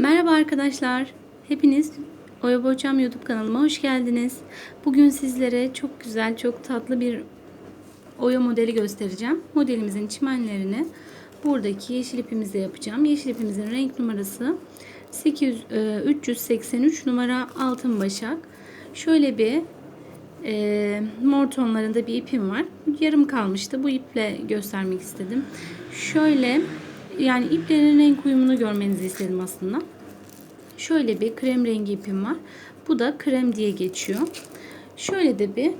Merhaba arkadaşlar. Hepiniz Oya Boçam YouTube kanalıma hoş geldiniz. Bugün sizlere çok güzel, çok tatlı bir oya modeli göstereceğim. Modelimizin çimenlerini buradaki yeşil ipimizle yapacağım. Yeşil ipimizin renk numarası 800, e, 383 numara altın başak. Şöyle bir e, mor tonlarında bir ipim var. Yarım kalmıştı. Bu iple göstermek istedim. Şöyle yani iplerin renk uyumunu görmenizi istedim aslında. Şöyle bir krem rengi ipim var. Bu da krem diye geçiyor. Şöyle de bir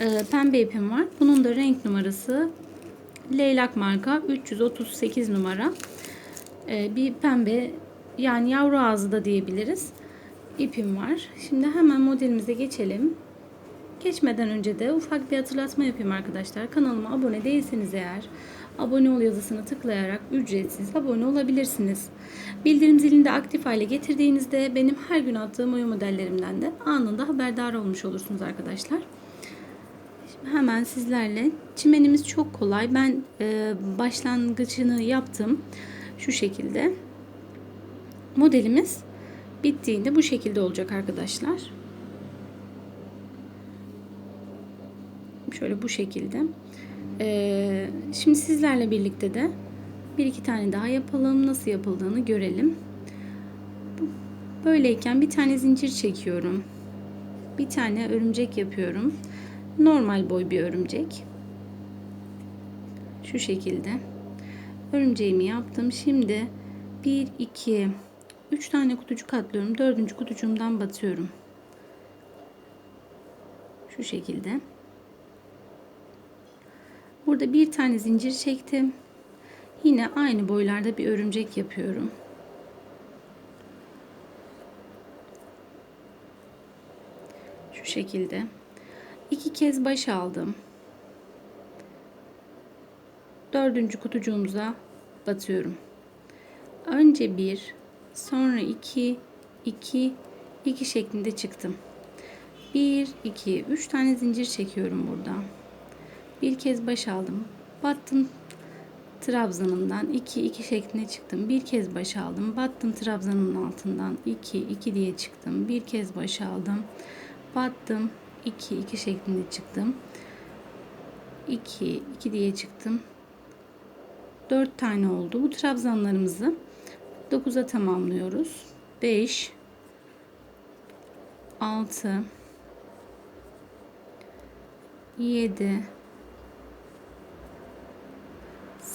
e, pembe ipim var. Bunun da renk numarası Leylak marka 338 numara. E, bir pembe yani yavru ağzı da diyebiliriz. ipim var. Şimdi hemen modelimize geçelim. Geçmeden önce de ufak bir hatırlatma yapayım arkadaşlar. Kanalıma abone değilseniz eğer abone ol yazısını tıklayarak ücretsiz abone olabilirsiniz. Bildirim zilini de aktif hale getirdiğinizde benim her gün attığım oyun modellerimden de anında haberdar olmuş olursunuz arkadaşlar. Şimdi hemen sizlerle çimenimiz çok kolay. Ben e, başlangıcını yaptım. Şu şekilde. Modelimiz bittiğinde bu şekilde olacak arkadaşlar. Şöyle bu şekilde. Ee, şimdi sizlerle birlikte de bir iki tane daha yapalım. Nasıl yapıldığını görelim. Böyleyken bir tane zincir çekiyorum. Bir tane örümcek yapıyorum. Normal boy bir örümcek. Şu şekilde. Örümceğimi yaptım. Şimdi 1, 2, 3 tane kutucuk atlıyorum. Dördüncü kutucuğumdan batıyorum. Şu şekilde. Burada bir tane zincir çektim. Yine aynı boylarda bir örümcek yapıyorum. Şu şekilde. iki kez baş aldım. Dördüncü kutucuğumuza batıyorum. Önce bir, sonra iki, iki, iki şeklinde çıktım. Bir, iki, üç tane zincir çekiyorum burada. Bir kez baş aldım. Battım trabzanımdan 2 2 şeklinde çıktım. Bir kez baş aldım. Battım trabzanımın altından 2 2 diye çıktım. Bir kez baş aldım. Battım 2 2 şeklinde çıktım. 2 2 diye çıktım. 4 tane oldu. Bu trabzanlarımızı 9'a tamamlıyoruz. 5 6 7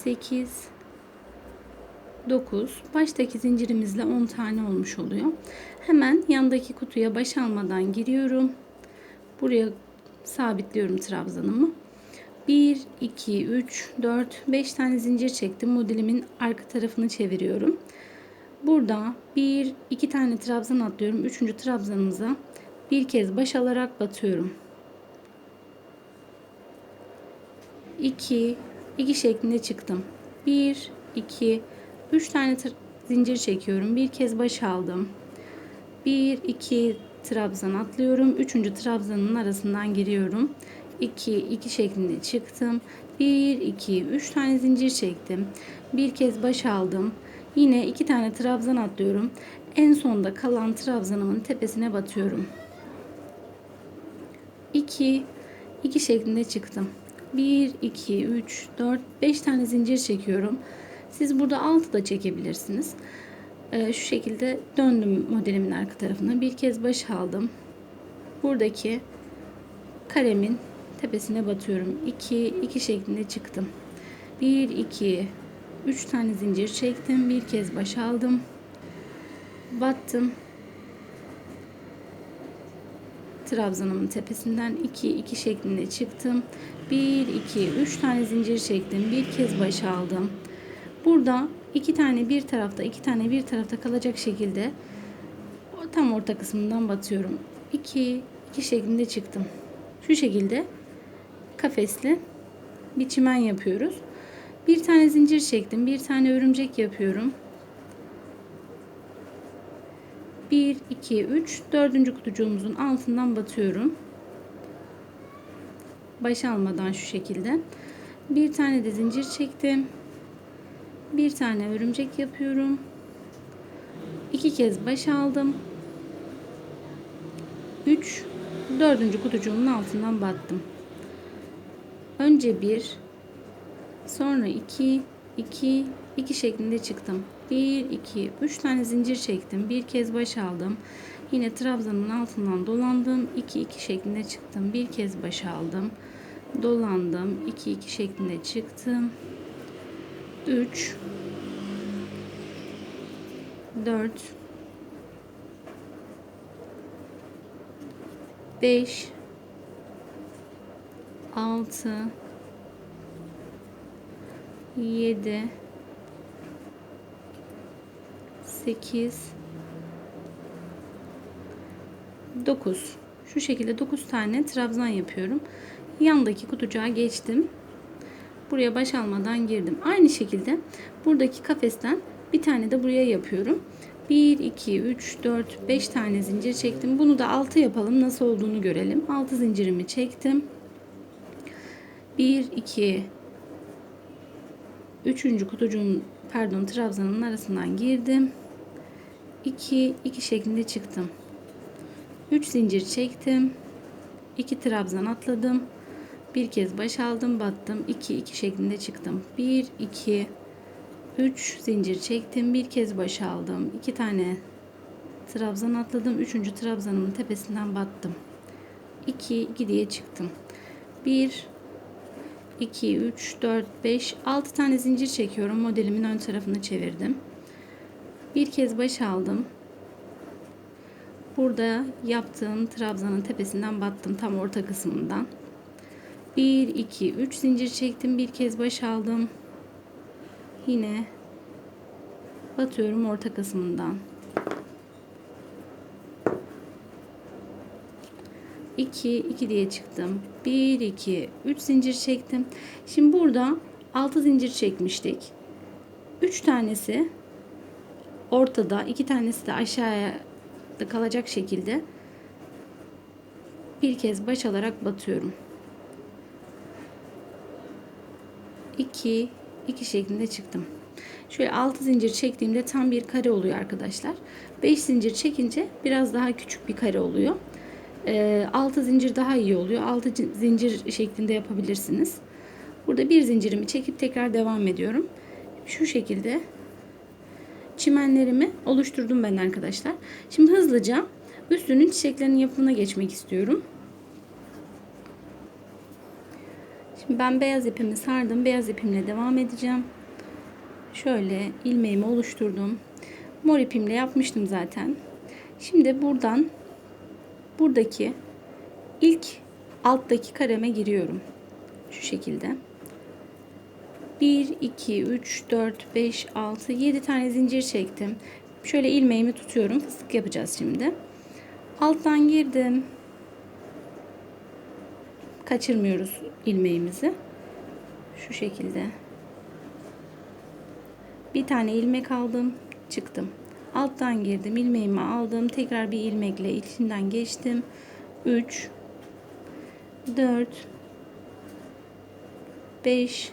8 9 baştaki zincirimizle 10 tane olmuş oluyor. Hemen yandaki kutuya baş almadan giriyorum. Buraya sabitliyorum trabzanımı. 1 2 3 4 5 tane zincir çektim. Modelimin arka tarafını çeviriyorum. Burada 1 2 tane trabzan atlıyorum. 3. trabzanımıza bir kez baş alarak batıyorum. 2 2 şeklinde çıktım. 1 2 3 tane zincir çekiyorum. Bir kez baş aldım. 1 2 trabzan atlıyorum. 3. trabzanın arasından giriyorum. 2 2 şeklinde çıktım. 1 2 3 tane zincir çektim. Bir kez baş aldım. Yine 2 tane trabzan atlıyorum. En sonda kalan trabzanımın tepesine batıyorum. 2 2 şeklinde çıktım. 1, 2, 3, 4, 5 tane zincir çekiyorum. Siz burada 6 da çekebilirsiniz. Ee, şu şekilde döndüm modelimin arka tarafına. Bir kez baş aldım. Buradaki karemin tepesine batıyorum. 2, 2 şeklinde çıktım. 1, 2, 3 tane zincir çektim. Bir kez baş aldım. Battım. Trabzanımın tepesinden 2 2 şeklinde çıktım. 1 2 3 tane zincir çektim. Bir kez baş aldım. Burada iki tane bir tarafta, iki tane bir tarafta kalacak şekilde tam orta kısmından batıyorum. 2 2 şeklinde çıktım. Şu şekilde kafesli bir çimen yapıyoruz. Bir tane zincir çektim. Bir tane örümcek yapıyorum. 1, 2, 3, dördüncü kutucuğumuzun altından batıyorum. Baş almadan şu şekilde. Bir tane de zincir çektim. Bir tane örümcek yapıyorum. 2 kez baş aldım. 3 dördüncü kutucuğumun altından battım. Önce 1 sonra 2 2 2 şeklinde çıktım. 1 2 3 tane zincir çektim. Bir kez baş aldım. Yine trabzanın altından dolandım. 2 2 şeklinde çıktım. Bir kez baş aldım. Dolandım. 2 2 şeklinde çıktım. 3 4 5 6 7 8 9 şu şekilde 9 tane trabzan yapıyorum. Yandaki kutucuğa geçtim. Buraya baş almadan girdim. Aynı şekilde buradaki kafesten bir tane de buraya yapıyorum. 1 2 3 4 5 tane zincir çektim. Bunu da 6 yapalım. Nasıl olduğunu görelim. 6 zincirimi çektim. 1 2 3. kutucuğun pardon trabzanın arasından girdim 2 2 şeklinde çıktım. 3 zincir çektim. 2 trabzan atladım. Bir kez baş aldım battım. 2 2 şeklinde çıktım. 1 2 3 zincir çektim. Bir kez baş aldım. 2 tane trabzan atladım. 3. trabzanımın tepesinden battım. 2 2 diye çıktım. 1 2 3 4 5 6 tane zincir çekiyorum. Modelimin ön tarafını çevirdim bir kez baş aldım. Burada yaptığım trabzanın tepesinden battım tam orta kısmından. 1 2 3 zincir çektim bir kez baş aldım. Yine batıyorum orta kısmından. 2 2 diye çıktım. 1 2 3 zincir çektim. Şimdi burada 6 zincir çekmiştik. 3 tanesi ortada 2 tanesi de aşağıya kalacak şekilde bir kez baş alarak batıyorum 2 2 şeklinde çıktım. Şöyle 6 zincir çektiğimde tam bir kare oluyor arkadaşlar. 5 zincir çekince biraz daha küçük bir kare oluyor. 6 zincir daha iyi oluyor. 6 zincir şeklinde yapabilirsiniz. Burada bir zincirimi çekip tekrar devam ediyorum. Şu şekilde çimenlerimi oluşturdum ben arkadaşlar. Şimdi hızlıca üstünün çiçeklerinin yapımına geçmek istiyorum. Şimdi ben beyaz ipimi sardım. Beyaz ipimle devam edeceğim. Şöyle ilmeğimi oluşturdum. Mor ipimle yapmıştım zaten. Şimdi buradan buradaki ilk alttaki kareme giriyorum. Şu şekilde. 1, 2, 3, 4, 5, 6, 7 tane zincir çektim. Şöyle ilmeğimi tutuyorum. Fıstık yapacağız şimdi. Alttan girdim kaçırmıyoruz ilmeğimizi. Şu şekilde. Bir tane ilmek aldım, çıktım. Alttan girdim, ilmeğimi aldım. Tekrar bir ilmekle içinden geçtim. 3 4 5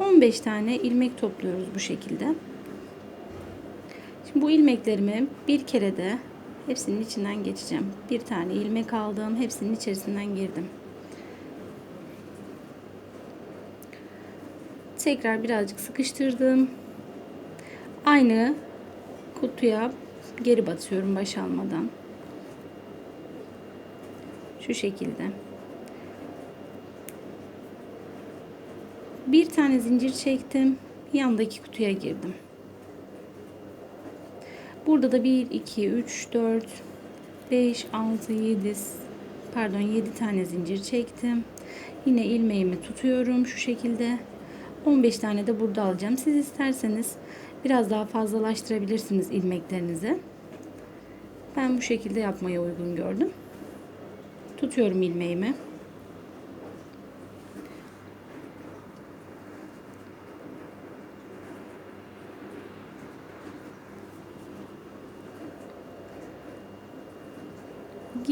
15 tane ilmek topluyoruz bu şekilde. Şimdi bu ilmeklerimi bir kere de hepsinin içinden geçeceğim. Bir tane ilmek aldım, hepsinin içerisinden girdim. Tekrar birazcık sıkıştırdım. Aynı kutuya geri batıyorum baş almadan. Şu şekilde. Bir tane zincir çektim. Yandaki kutuya girdim. Burada da 1, 2, 3, 4, 5, 6, 7 pardon 7 tane zincir çektim. Yine ilmeğimi tutuyorum şu şekilde. 15 tane de burada alacağım. Siz isterseniz Biraz daha fazlalaştırabilirsiniz ilmeklerinizi. Ben bu şekilde yapmaya uygun gördüm. Tutuyorum ilmeğimi.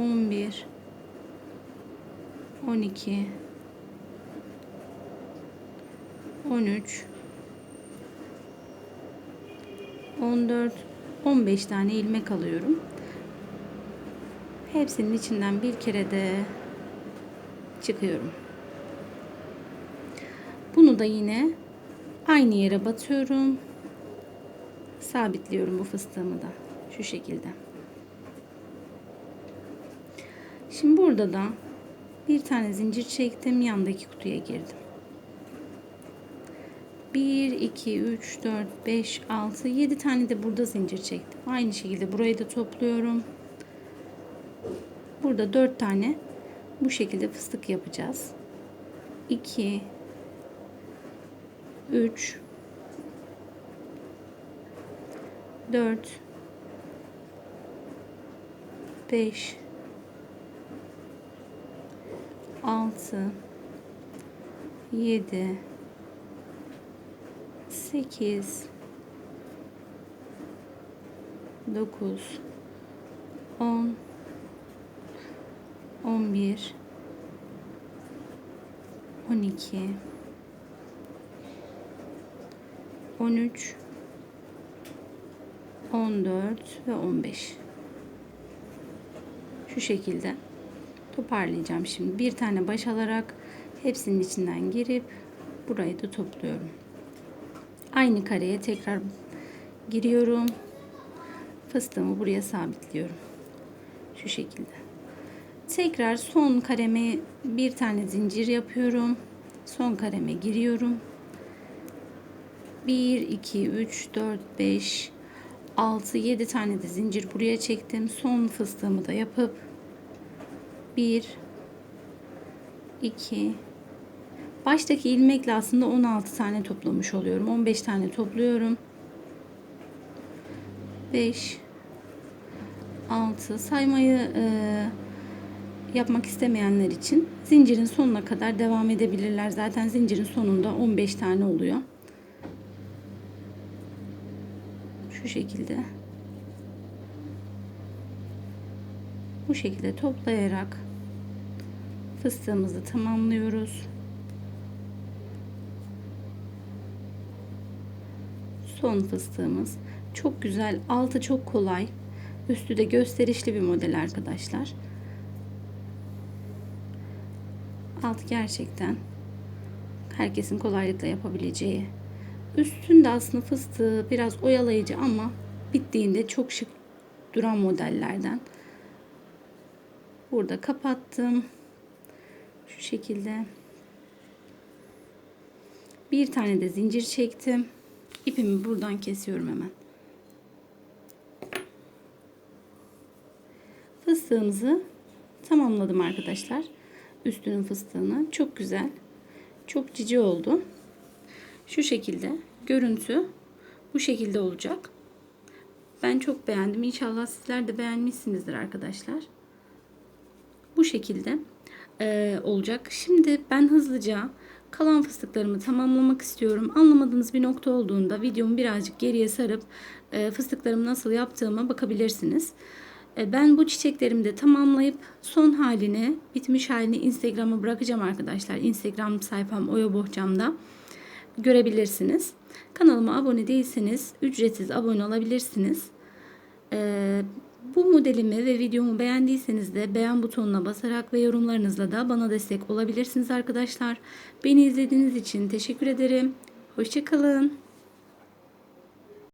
11 12 13 14 15 tane ilmek alıyorum. Hepsinin içinden bir kere de çıkıyorum. Bunu da yine aynı yere batıyorum. Sabitliyorum bu fıstığımı da şu şekilde. Şimdi burada da bir tane zincir çektim. Yandaki kutuya girdim. 1, 2, 3, 4, 5, 6, 7 tane de burada zincir çektim. Aynı şekilde burayı da topluyorum. Burada 4 tane bu şekilde fıstık yapacağız. 2, 3, 4, 5, 6 7 8 9 10 11 12 13 14 ve 15 şu şekilde toparlayacağım şimdi. Bir tane baş alarak hepsinin içinden girip burayı da topluyorum. Aynı kareye tekrar giriyorum. Fıstığımı buraya sabitliyorum. Şu şekilde. Tekrar son kareme bir tane zincir yapıyorum. Son kareme giriyorum. 1 2 3 4 5 6 7 tane de zincir buraya çektim. Son fıstığımı da yapıp 1 2 baştaki ilmekle aslında 16 tane toplamış oluyorum. 15 tane topluyorum. 5 6 saymayı e, yapmak istemeyenler için zincirin sonuna kadar devam edebilirler. Zaten zincirin sonunda 15 tane oluyor. Şu şekilde bu şekilde toplayarak fıstığımızı tamamlıyoruz. Son fıstığımız çok güzel, altı çok kolay, üstü de gösterişli bir model arkadaşlar. Altı gerçekten herkesin kolaylıkla yapabileceği. Üstünde aslında fıstığı biraz oyalayıcı ama bittiğinde çok şık duran modellerden. Burada kapattım. Şu şekilde. Bir tane de zincir çektim. İpimi buradan kesiyorum hemen. Fıstığımızı tamamladım arkadaşlar. Üstünün fıstığını. Çok güzel. Çok cici oldu. Şu şekilde görüntü bu şekilde olacak. Ben çok beğendim. İnşallah sizler de beğenmişsinizdir arkadaşlar. Bu şekilde e, olacak. Şimdi ben hızlıca kalan fıstıklarımı tamamlamak istiyorum. Anlamadığınız bir nokta olduğunda videomu birazcık geriye sarıp e, fıstıklarımı nasıl yaptığıma bakabilirsiniz. E, ben bu çiçeklerimi de tamamlayıp son halini, bitmiş halini Instagram'a bırakacağım arkadaşlar. Instagram sayfam Oya Bohçam'da görebilirsiniz. Kanalıma abone değilseniz ücretsiz abone olabilirsiniz. Ee, bu modelimi ve videomu beğendiyseniz de beğen butonuna basarak ve yorumlarınızla da bana destek olabilirsiniz arkadaşlar. Beni izlediğiniz için teşekkür ederim. Hoşçakalın.